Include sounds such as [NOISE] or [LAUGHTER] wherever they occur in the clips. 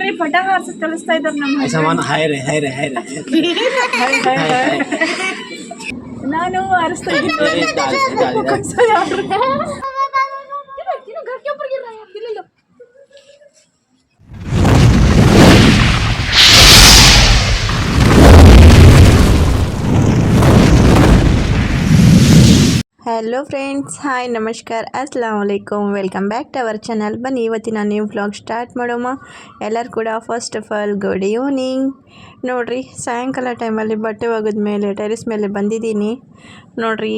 ನೋಡ್ರಿ ಪಟಾಕ ಹಾರಿಸಿ ಕಳಿಸ್ತಾ ಇದ್ದಾರೆ ನಮ್ಮ ಸಮಾನ ಹಾಯ್ರೆ ಹಾಯ್ರೆ ಹಾಯ್ರೆ ನಾನು ಹಾರಿಸ್ತಾ ಇದ್ದೀನಿ ಹಲೋ ಫ್ರೆಂಡ್ಸ್ ಹಾಯ್ ನಮಸ್ಕಾರ ಅಸ್ಲಾಂ ವಲೈಕಮ್ welcome back to our channel ಬನ್ನಿ, ಇವತ್ತಿನ ನ್ಯೂ ವ್ಲಾಗ್ ಸ್ಟಾರ್ಟ್ ಮಾಡೋಮ ಎಲ್ಲರೂ ಕೂಡ first of all good evening ನೋಡಿರಿ, ಸಾಯಂಕಾಲ ಟೈಮಲ್ಲಿ ಬಟ್ಟೆ ಒಗೆದ ಮೇಲೆ ಟೆರೆಸ್ ಮೇಲೆ ಬಂದಿದ್ದೀನಿ. ನೋಡಿರಿ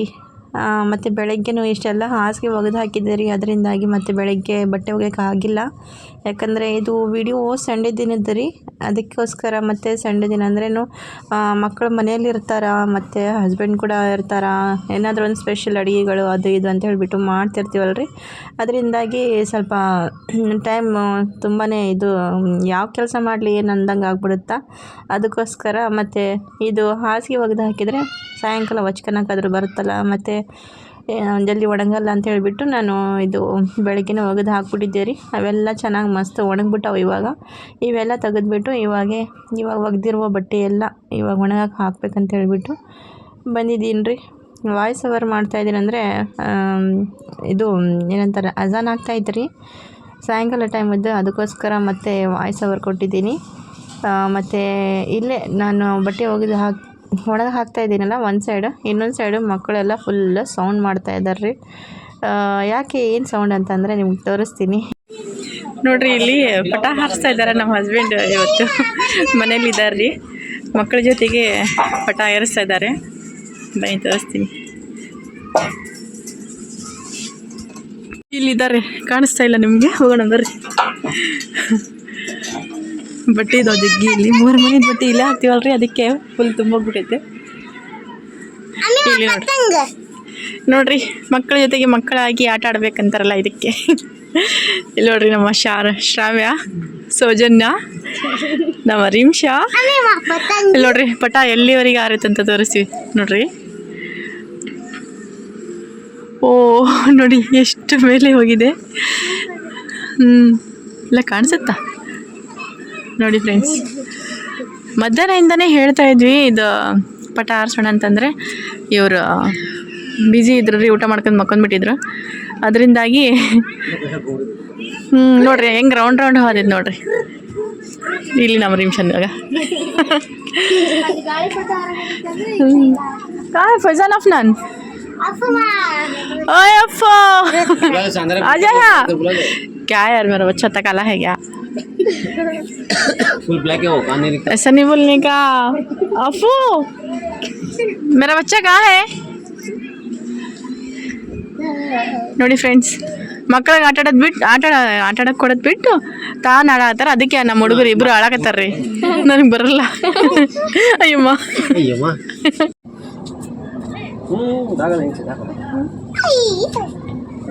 ಮತ್ತು ಬೆಳಗ್ಗೆನೂ ಇಷ್ಟೆಲ್ಲ ಹಾಸಿಗೆ ಒಗೆದು ಹಾಕಿದ್ದೆ ರೀ ಅದರಿಂದಾಗಿ ಮತ್ತು ಬೆಳಗ್ಗೆ ಬಟ್ಟೆ ಒಗೆಯಕ್ಕೆ ಆಗಿಲ್ಲ. ಯಾಕಂದರೆ ಇದು ವಿಡಿಯೋ ಸಂಡೆ ದಿನದ ರೀ. ಅದಕ್ಕೋಸ್ಕರ ಮತ್ತು ಸಂಡೆ ದಿನ ಅಂದ್ರೇನು ಮಕ್ಕಳು ಮನೆಯಲ್ಲಿ ಇರ್ತಾರ, ಮತ್ತು ಹಸ್ಬೆಂಡ್ ಕೂಡ ಇರ್ತಾರ, ಏನಾದರೂ ಒಂದು ಸ್ಪೆಷಲ್ ಅಡುಗೆಗಳು ಅದು ಇದು ಅಂತ ಹೇಳಿಬಿಟ್ಟು ಮಾಡ್ತಿರ್ತೀವಲ್ಲ ರೀ ಅದರಿಂದಾಗಿ ಸ್ವಲ್ಪ ಟೈಮ್ ತುಂಬಾ ಇದು ಯಾವ ಕೆಲಸ ಮಾಡಲಿ, ಏನು ಅಂದಂಗೆ ಆಗ್ಬಿಡುತ್ತಾ. ಅದಕ್ಕೋಸ್ಕರ ಮತ್ತು ಇದು ಹಾಸಿಗೆ ಒಗೆದು ಹಾಕಿದರೆ ಸಾಯಂಕಾಲ ಒಚ್ಕನಕ್ಕಾದರೂ ಬರುತ್ತಲ್ಲ, ಮತ್ತು ಜಲ್ದಿ ಒಣಗಲ್ಲ ಅಂತ ಹೇಳಿಬಿಟ್ಟು ನಾನು ಇದು ಬೆಳಗ್ಗೆನೇ ಒಗೆದು ಹಾಕ್ಬಿಟ್ಟಿದ್ದೆ ರೀ. ಅವೆಲ್ಲ ಚೆನ್ನಾಗಿ ಮಸ್ತ್ ಒಣಗಿಬಿಟ್ಟವು ಇವಾಗ. ಇವೆಲ್ಲ ತೆಗೆದ್ಬಿಟ್ಟು ಇವಾಗೆ, ಇವಾಗ ಒಗೆದಿರುವ ಬಟ್ಟೆ ಎಲ್ಲ ಇವಾಗ ಒಣಗಕ್ಕೆ ಹಾಕ್ಬೇಕಂತ ಹೇಳಿಬಿಟ್ಟು ಬಂದಿದ್ದೀನಿ ರೀ. ವಾಯ್ಸ್ ಓವರ್ ಮಾಡ್ತಾಯಿದ್ದೀನಿ ಅಂದರೆ ಇದು ಏನಂತಾರೆ, ಅಜಾನ್ ರೀ. ಸಾಯಂಕಾಲ ಟೈಮದ್ದು ಅದಕ್ಕೋಸ್ಕರ ಮತ್ತೆ ವಾಯ್ಸ್ ಓವರ್ ಕೊಟ್ಟಿದ್ದೀನಿ. ಮತ್ತು ಇಲ್ಲೇ ನಾನು ಬಟ್ಟೆ ಒಗೆದು ಹಾಕಿ ಒಣಗ ಹಾಕ್ತಾ ಇದ್ದೀನಲ್ಲ, ಒಂದು ಸೈಡು ಇನ್ನೊಂದು ಸೈಡು ಮಕ್ಕಳೆಲ್ಲ ಫುಲ್ ಸೌಂಡ್ ಮಾಡ್ತಾ ಇದ್ದಾರೆ ರೀ ಯಾಕೆ ಏನು ಸೌಂಡ್ ಅಂತಂದರೆ ನಿಮ್ಗೆ ತೋರಿಸ್ತೀನಿ. ನೋಡ್ರಿ, ಇಲ್ಲಿ ಪಟ ಹಾರಿಸ್ತಾ ಇದ್ದಾರೆ ನಮ್ಮ ಹಸ್ಬೆಂಡ್ ಇವತ್ತು. ಮನೇಲಿ ಇದ್ದಾರೆ ರೀ ಮಕ್ಕಳ ಜೊತೆಗೆ ಪಟ ಏರಿಸ್ತಾ ಇದ್ದಾರೆ ಬೈ ತೋರಿಸ್ತೀನಿ. ಇಲ್ಲಿದ್ದಾರೆ ಕಾಣಿಸ್ತಾ ಇಲ್ಲ ನಿಮಗೆ? ಹೋಗೋಣ ಬರ್ರಿ. ಬಟ್ಟೆ ಇದಾವೆ ಜಗ್ಗಿ ಇಲ್ಲಿ. ಮೂರು ಮನೆ ಬಟ್ಟೆ ಇಲ್ಲೇ ಹಾಕ್ತೀವಲ್ರಿ ಅದಕ್ಕೆ ಫುಲ್ ತುಂಬೋಗ್ಬಿಟ್ಟೈತೆ. ಇಲ್ಲಿ ನೋಡ್ರಿ. ನೋಡ್ರಿ ಮಕ್ಕಳ ಜೊತೆಗೆ ಮಕ್ಕಳಾಗಿ ಆಟ ಆಡ್ಬೇಕಂತಾರಲ್ಲ ಇದಕ್ಕೆ. ಇಲ್ಲಿ ನೋಡ್ರಿ ನಮ್ಮ ಶಾರ ಶ್ರಾವ್ಯ ಸೌಜನ್ಯ ನಮ್ಮ ರಿಂಶಾ ಇಲ್ಲಿ ನೋಡ್ರಿ ಪಟ ಎಲ್ಲಿವರೆಗೆ ಆರೈತೆ ಅಂತ ತೋರಿಸ್ತೀವಿ. ನೋಡ್ರಿ. ಓ ನೋಡಿ ಎಷ್ಟು ಮೇಲೆ ಹೋಗಿದೆ. ಹ್ಞೂ ಇಲ್ಲ ಕಾಣಿಸುತ್ತಾ? ನೋಡಿ ಫ್ರೆಂಡ್ಸ್ ಮಧ್ಯಾಹ್ನದಿಂದನೇ ಹೇಳ್ತಾ ಇದ್ವಿ ಇದು ಪಟ ಆರಿಸೋಣ ಅಂತಂದರೆ ಇವರು ಬ್ಯುಸಿ ಇದ್ರು ರೀ ಊಟ ಮಾಡ್ಕೊಂಡು ಮಕ್ಕೊಂಡ್ಬಿಟ್ಟಿದ್ರು ಅದರಿಂದಾಗಿ ಹ್ಞೂ ನೋಡ್ರಿ ಹೆಂಗೆ ರೌಂಡ್ ರೌಂಡ್ ಹೋದಿದ್ದು ನೋಡ್ರಿ ಇಲ್ಲಿ ನಮ್ಮ ನಿಮಿಷ ಇವಾಗ काय फैजान अफनान ओए अफ्फो बुला दो अंदर आ जा यहाँ बुला दो क्या यार मेरा बच्चा तक काला है क्या फुल ब्लैक है वो कान नहीं दिखता ऐसा नहीं बोलने का अफू मेरा बच्चा कहाँ है ನೋಡಿ ಫ್ರೆಂಡ್ಸ್ ಮಕ್ಕಳಿಗೆ ಆಟ ಆಡೋದು ಬಿಟ್ಟು ಆಟ ಆಟ ಆಡೋಕೆ ಕೊಡೋದು ಬಿಟ್ಟು ತಾನು ಆಡತ್ತಾರ ಅದಕ್ಕೆ ನಮ್ಮ ಹುಡುಗರು ಇಬ್ಬರು ಆಡಕತ್ತಾರ ರೀ ನನಗೆ ಬರಲ್ಲ ಅಯ್ಯಮ್ಮ अयो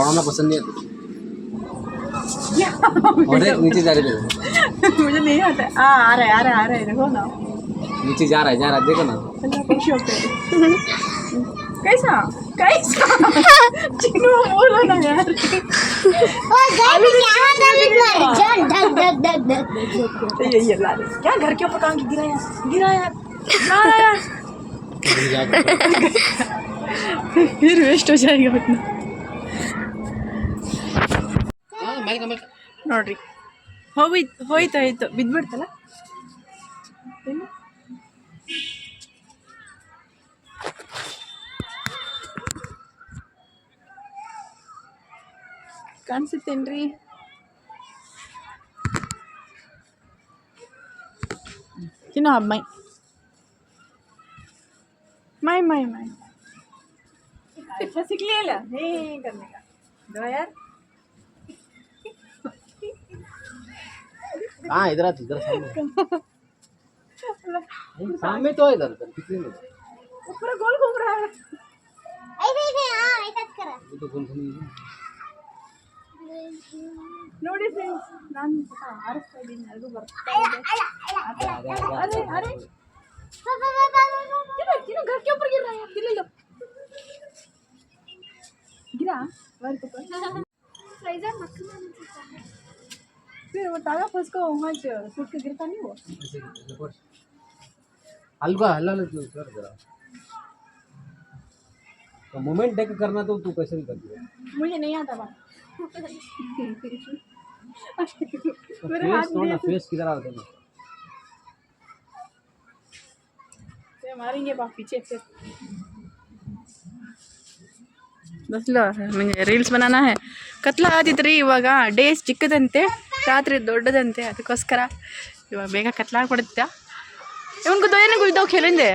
उड़ाना पसंद नहीं आता और देख नीचे जा रहे देखो मुझे नहीं आता है आ आ रहा है आ रहा है आ रहा है देखो ना नीचे जा रहा है जा रहा है देखो ना होते कैसा कैसा चिन्नू बोलो ना यार ये ये ला क्या घर के ऊपर कहाँ गिरा यार गिरा यार गिरा यार फिर वेस्ट हो जाएगा उतना ನೋಡ್ರಿ ಹೋಗಿ ಹೋಯ್ತು ಹೋಯ್ತು ಬಿದ್ದುಬಿಡ್ತಲ್ಲ ಕಾಣಿಸುತ್ತೇನ್ರಿ ತಿನ್ನೋ ಹಬ್ಬ ಮೈ ಮೈ ಮೈ ಸಿಗ್ಲಿಲ್ಲ ಹೇಗಂದ್ರೆ ಯಾರು हाँ इधर आ तू, इधर सामने नहीं, [LAUGHS] सामने तो है इधर इधर किसी में पूरा गोल घूम रहा है ये तो कौन सा नहीं है ನೋಡಿ ಫ್ರೆಂಡ್ಸ್ ನಾನು ಸ್ವಲ್ಪ ಆರಿಸ್ತಾ ಇದ್ದೀನಿ ಅದು ಬರ್ತಾ ಇದೆ अरे अरे गिरा गिरा घर के ऊपर वो तागा फंस को वहाँ से टूट के गिरता नहीं वो ऐसे ऐसे पड़। हल्का हल्ला लग कर जरा तो मोमेंट देख करना तो तू कैसे नहीं करती है मुझे नहीं आता बात तो मेरे हाथ फेस ना फेस किधर आता है से मारेंगे बाप पीछे से ಬಸ್ಲು ನನಗೆ ರೀಲ್ಸ್ ಬನಾನ ಹೇ ಕತ್ಲ ಆದಿತ್ತು ರೀ ಇವಾಗ ಡೇಸ್ ಚಿಕ್ಕದಂತೆ ರಾತ್ರಿ ದೊಡ್ಡದಂತೆ ಅದಕ್ಕೋಸ್ಕರ ಇವಾಗ ಬೇಗ ಕತ್ಲಾಗ್ಬಿಡುತ್ತೆ ಇವನ್ಗೂ ದೊಯ್ಯನಿಗೂ ಇದ್ದಾವೆ ಕೇಳಿಂದೆ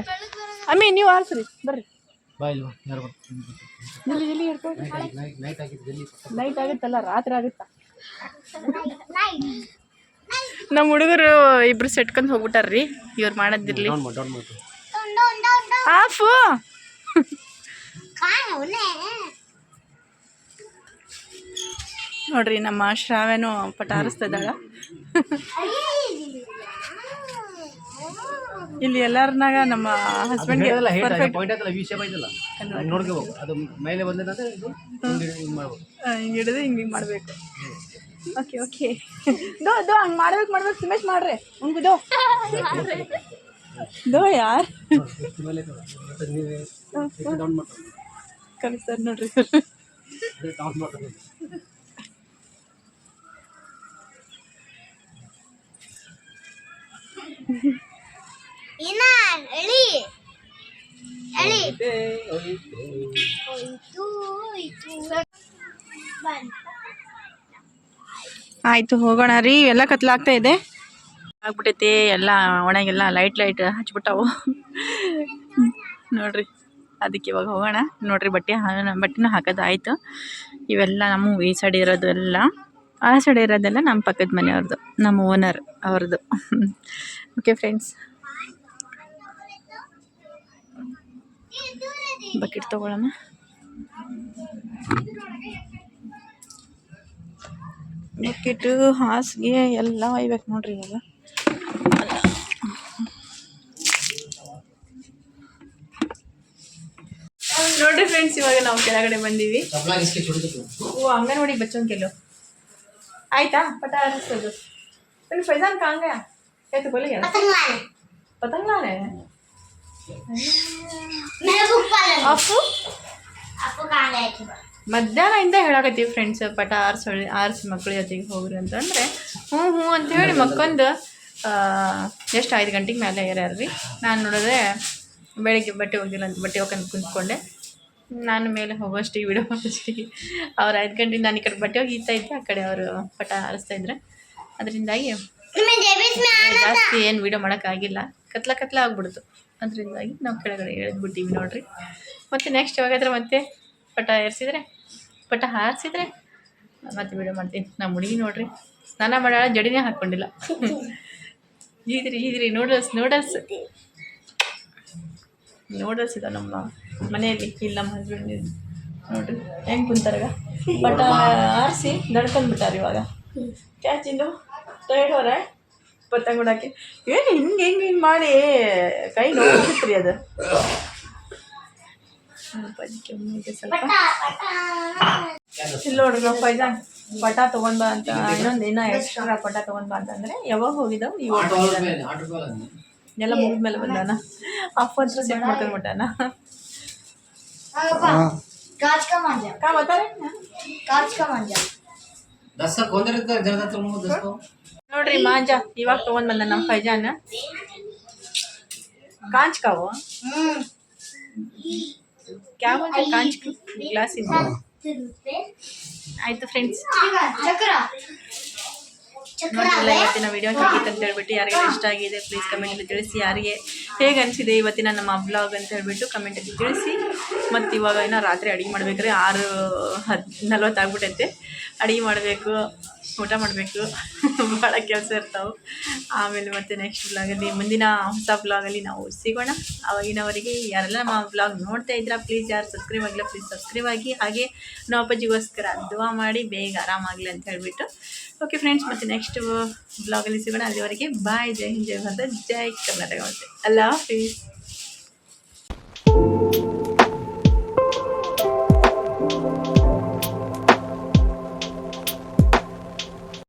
ಅಮ್ಮಿ ನೀವು ಆರ್ಸ್ರಿ ಬರ್ರಿ. ನೈಟ್ ಆಗುತ್ತಲ್ಲ ರಾತ್ರಿ ಆಗುತ್ತಾ? ನಮ್ಮ ಹುಡುಗರು ಇಬ್ರು ಸೆಟ್ಕೊಂಡು ಹೋಗ್ಬಿಟ್ಟಾರ್ರಿ ಇವ್ರು ಮಾಡೋದಿರ್ಲಿ ಆಫು. ನೋಡ್ರಿ ನಮ್ಮ ಶ್ರಾವ್ಯನು ಇದ್ದಾಳ. ಇಲ್ಲಿ ಎಲ್ಲಾರನಾಗ ನಮ್ಮ ಹಸ್ಬೆಂಡ್ಗೆ ಹಿಂಗೆ ಹಿಡಿದು ಹಿಂಗೆ ಮಾಡಬೇಕು. ಓಕೆ ಓಕೆ ದೋ ದೋ ಹಂಗೆ ಮಾಡ್ಬೇಕು ಮಾಡ್ಬೇಕು ಸುಮೇಶ್ ಮಾಡ್ರಿ. ಹಂಗೆ ದೋ. ದೋ ಯಾರ್? ಕಲಿಸ್ತಾರೆ ನೋಡ್ರಿ ಡೌನ್ ಎಳಿ. ಎಳಿ. ಆಯ್ತು ಹೋಗೋಣ ರೀ. ಎಲ್ಲ ಕತ್ಲಾಗ್ತಾ ಇದೆ. ಆಗ್ಬಿಟ್ಟೈತೆ ಎಲ್ಲ ಒಣಗೆಲ್ಲ ಲೈಟ್ ಲೈಟ್ ಹಚ್ಬಿಟ್ಟವು. ನೋಡ್ರಿ ಅದಕ್ಕೆ ಇವಾಗ ಹೋಗೋಣ. ನೋಡ್ರಿ ಬಟ್ಟೆ ಬಟ್ಟೆನೂ ಹಾಕೋದು ಆಯಿತು. ಇವೆಲ್ಲ ನಮ್ಮ ಈ ಸೈಡ್ ಇರೋದು ಎಲ್ಲ. ಆ ಸೈಡ್ ಇರೋದೆಲ್ಲ ನಮ್ಮ ಪಕ್ಕದ ಮನೆಯವ್ರದ್ದು ನಮ್ಮ ಓನರ್ ಅವ್ರದ್ದು ಓಕೆ ಫ್ರೆಂಡ್ಸ್ ಬಕೆಟ್ ತೊಗೊಳ್ಳೋಣ ಬಕೆಟು ಹಾಸಿಗೆ ಎಲ್ಲ ಒಯ್ಬೇಕು ನೋಡ್ರಿ ಇವಾಗ. ನೋಡ್ರಿ ಫ್ರೆಂಡ್ಸ್ ಇವಾಗ ನಾವು ಕೆಳಗಡೆ ಬಂದೀವಿ. ಓ ಅಂಗನವಾಡಿಗೆ ಬಚ್ಚೊಂದು ಕೆಲವು. ಆಯ್ತಾ ಪಟ ಹರಿಸೋದು ಇಲ್ಲಿ ಫೈಜಾನ್ ಕಾಂಗ ಎತ್ತು ಕೊಲ್ಲಿಗೆ ಪತಂಗಾನೆ ಅಪ್ಪು ಮಧ್ಯಾಹ್ನದಿಂದ ಹೇಳಾಕತ್ತೀವಿ ಫ್ರೆಂಡ್ಸ್ ಪಟ ಆರ್ಸೊಳಿ ಆರ್ಸಿ ಮಕ್ಳ ಜೊತೆಗೆ ಹೋಗ್ರಿ ಅಂತಂದ್ರೆ ಹ್ಞೂ ಹ್ಞೂ ಅಂತ ಹೇಳಿ ಮಕ್ಕೊಂದು ಎಷ್ಟು ಐದು ಗಂಟೆಗೆ ಮೇಲೆ ರೀ ನಾನು ನೋಡಿದ್ರೆ ಬೆಳಿಗ್ಗೆ ಬಟ್ಟೆ ಹೋಗಿಲ್ಲ ಅಂತ ಬಟ್ಟೆ ಹೋಗ್ಕೊಂಡು ಕುಂತ್ಕೊಂಡೆ ನಾನು ಮೇಲೆ ಹೋಗೋಷ್ಟು ವಿಡಿಯೋ ಮಾಡೋಷ್ಟಿಗೆ ಅವ್ರು ಗಂಟೆ ನಾನು ಈ ಕಡೆ ಬಟ್ಟೆ ಹೋಗಿ ಈತಾ ಇದ್ದೆ, ಆ ಕಡೆ ಅವರು ಪಟ ಆರಿಸ್ತಾ ಇದ್ರೆ. ಅದರಿಂದಾಗಿ ಜಾಸ್ತಿ ಏನು ವೀಡಿಯೋ ಮಾಡೋಕ್ಕಾಗಿಲ್ಲ. ಕತ್ಲ ಕತ್ಲ ಆಗ್ಬಿಡ್ತು. ಅದರಿಂದಾಗಿ ನಾವು ಕೆಳಗಡೆ ಎಳೆದ್ಬಿಟ್ಟಿವಿ ನೋಡ್ರಿ. ಮತ್ತು ನೆಕ್ಸ್ಟ್ ಯಾವಾಗಾದ್ರೆ ಮತ್ತೆ ಪಟ ಏರಿಸಿದ್ರೆ ಪಟ ಹಾರಿಸಿದ್ರೆ ಮತ್ತೆ ವಿಡಿಯೋ ಮಾಡ್ತೀನಿ. ನಮ್ಮ ಹುಡುಗಿ ನೋಡ್ರಿ. ಸ್ನಾನ ಮಾಡೋಣ ಜಡಿನೇ ಹಾಕ್ಕೊಂಡಿಲ್ಲ ಈದ್ರಿ ಈದ್ರಿ ನೂಡಲ್ಸ್ ನೂಡಲ್ಸ್ ನೂಡಲ್ಸ್ ಇದೆ ನಮ್ಮ ಮನೆಯಲ್ಲಿ ಇಲ್ಲ ನಮ್ಮ ಹಸ್ಬೆಂಡ್ ನೋಡ್ರಿ ಹೆಂಗೆ ಕುಂತಾರಾಗ? ಬಟ್ ಆರಿಸಿ ನಡ್ಕೊಂಡ್ಬಿಟ್ಟಾರ ಇವಾಗ. ಕ್ಯಾಚಿಂದು ಟೈರ್ಡ್ ಹೊರ ಪತಂಗ ಗುಡಾಕಿ ಏನು ಹಿಂಗೆ ಹಿಂಗೆ ಹಿಂಗೆ ಮಾಡಿ ಕೈ ನೋಡ್ಬಿಟ್ರಿ ಅದು. ಇಲ್ಲ ನೋಡ್ರಿ ನಾವು ಪೈಜಾನ್ ಪಟ ತಗೊಂಡ್ ಬಾ ಅಂತ ಇನ್ನೊಂದು ಇನ್ನ ಎಕ್ಸ್ಟ್ರಾ ಪಟ ತಗೊಂಡ್ ಬಾ ಅಂತಂದ್ರೆ ಯಾವಾಗ ಹೋಗಿದ್ದಾವ ಇವಾಗ ಎಲ್ಲ ಮುಗಿದ್ಮೇಲೆ ಬಂದಾನ. ಅಪ್ಪ ಹತ್ರ ಸೆಟ್ ಮಾಡ್ಕೊಂಡ್ಬಿಟ್ಟಾನ कांच का मांझा ಕಾ ಬತ್ತಾರೆ कांच का मांझा दस का कौन देता है जरा तुम दस को ನೋಡ್ರಿ ಮಾಂಜ ಇವಾಗ ತೊಗೊಂಡ್ ಬಂದ ನಮ್ಮ ಫೈಜಾನ್ ಕಾಂಚ್ಕಾವು हम्म ಕ್ಯಾ ಬಂದ ಕಾಂಚ್ ಗ್ಲಾಸಿಂದ ಆಯ್ತು ಫ್ರೆಂಡ್ಸ್ ಚಕ್ರ ಚಕ್ರ ನೋಡಿರಲ್ಲ ಇವತ್ತಿನ ವಿಡಿಯೋ ಹೇಗಿತ್ತು ಅಂತ ಹೇಳ್ಬಿಟ್ಟು ಯಾರಿಗೆಲ್ಲ ಇಷ್ಟ ಆಗಿದೆ ಪ್ಲೀಸ್ ಕಮೆಂಟಲ್ಲಿ ತಿಳಿಸಿ. ಯಾರಿಗೆ ಹೇಗೆ ಅನಿಸಿದೆ ಇವತ್ತಿನ ನಮ್ಮ ಬ್ಲಾಗ್ ಅಂತ ಹೇಳ್ಬಿಟ್ಟು ಕಮೆಂಟಲ್ಲಿ ತಿಳಿಸಿ. ಮತ್ತು ಇವಾಗ ಏನೋ ರಾತ್ರಿ ಅಡುಗೆ ಮಾಡ್ಬೇಕಾದ್ರೆ ಆರು ಹದ್ ನಲ್ವತ್ತು ಆಗ್ಬಿಟ್ಟೈತೆ ಅಡುಗೆ ಮಾಡಬೇಕು. ಊಟ ಮಾಡಬೇಕು. ಭಾಳ ಕೆಲಸ ಇರ್ತಾವೆ. ಆಮೇಲೆ ಮತ್ತೆ ನೆಕ್ಸ್ಟ್ ಬ್ಲಾಗಲ್ಲಿ ಮುಂದಿನ ಹೊಸ ಬ್ಲಾಗಲ್ಲಿ ನಾವು ಸಿಗೋಣ. ಅವಾಗಿನವರೆಗೆ ಯಾರೆಲ್ಲ ನಮ್ಮ ಬ್ಲಾಗ್ ನೋಡ್ತಾ ಇದ್ದೀರಾ ಪ್ಲೀಸ್ ಯಾರು ಸಬ್ಸ್ಕ್ರೈಬ್ ಆಗಿಲ್ಲ ಪ್ಲೀಸ್ ಸಬ್ಸ್ಕ್ರೈಬ್ ಆಗಿ. ಹಾಗೆ ನಮ್ಮ ಅಪ್ಪಾಜಿಗೋಸ್ಕರ ದುವಾ ಮಾಡಿ ಬೇಗ ಆರಾಮಾಗಲಿ ಅಂತ ಹೇಳಿಬಿಟ್ಟು. ಓಕೆ ಫ್ರೆಂಡ್ಸ್ ಮತ್ತೆ ನೆಕ್ಸ್ಟ್ ಬ್ಲಾಗಲ್ಲಿ ಸಿಗೋಣ. ಅಲ್ಲಿವರೆಗೆ ಬಾಯ್ ಜೈ ಹಿಂದ್, ಜೈ ಭಾರತ. ಜೈ ಕರ್ನಾಟಕ ಮತ್ತೆ ಅಲ್ಲ ಪ್ಲೀಸ್